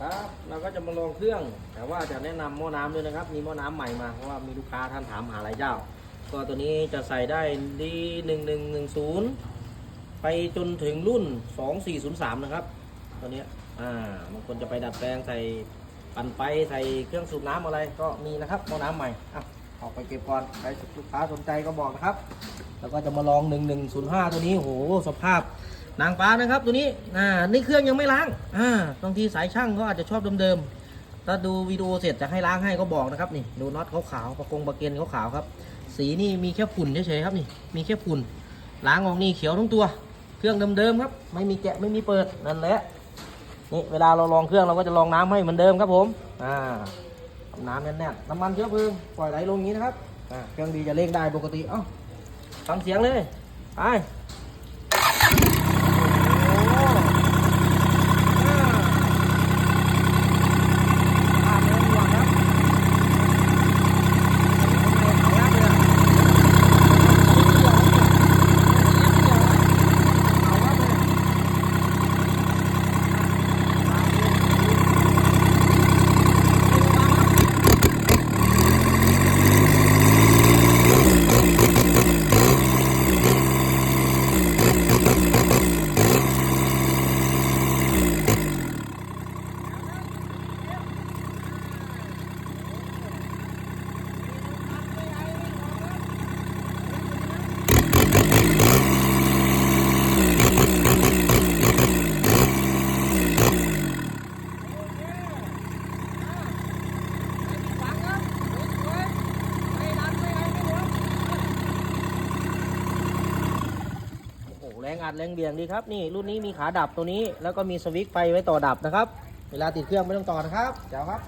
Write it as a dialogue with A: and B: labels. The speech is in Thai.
A: ครับเราก็จะมาลองเครื่อง แต่ว่าจะแนะนำหม้อน้ำด้วยนะครับ มีหม้อน้ำใหม่มาเพราะว่ามีลูกค้าท่านถามหาหลายเจ้า ก็ตัวนี้จะใส่ได้ดีหนึ่งหนึ่งหนึ่งศูนย์ไปจนถึงรุ่นสองสี่ศูนย์สามนะครับ ตัวเนี้ยอ่าบางคนจะไปดัดแปลงใส่ปั่นไปใส่เครื่องสูบน้ำอะไรก็มีนะครับหม้อน้ำใหม่อะออกไปเก็บก่อนใครลูกค้าสนใจก็บอกนะครับ แล้วก็จะมาลอง1105ตัวนี้โหสภาพ นางฟ้านะครับตัวนี้อ่านี่เครื่องยังไม่ล้างอ่าบางทีสายช่างเขาอาจจะชอบเดิมๆถ้าดูวิดีโอเสร็จจะให้ล้างให้ก็บอกนะครับนี่ดูน็อตขาวๆประกงประเกนขาวๆครับ สีนี่มีแค่ฝุ่นเฉยๆครับนี่มีแค่ฝุ่นล้างออกนี่เขียวทั้งตัว เครื่องเดิมๆครับ ไม่มีแกะไม่มีเปิดนั่นแหละนี่เวลาเราลองเครื่องเราก็จะลองน้ำให้เหมือนเดิมครับผมอ่าน้ำแน่นๆน้ำมันเชื้อเพลิงปล่อยไหลลงอย่างนี้นะครับอ่าเครื่องดีจะเร่งได้ปกติเอ้าฟังเสียงเลยไปโอ้โหอ่าภาพเนื้อวัวครับเอาละเลยเอาละเลยฟังครับสวยๆไม่ดันไม่ไงไม่หลวมโอ้โหแรงอั ดแรงเบี่ยงดีครับนี่รุ่นนี้มีขาดับตัวนี้ แล้วก็มีสวิตช์ไฟไว้ต่อดับนะครับ เวลาติดเครื่องไม่ต้องต่อนะครับเจ้าครับ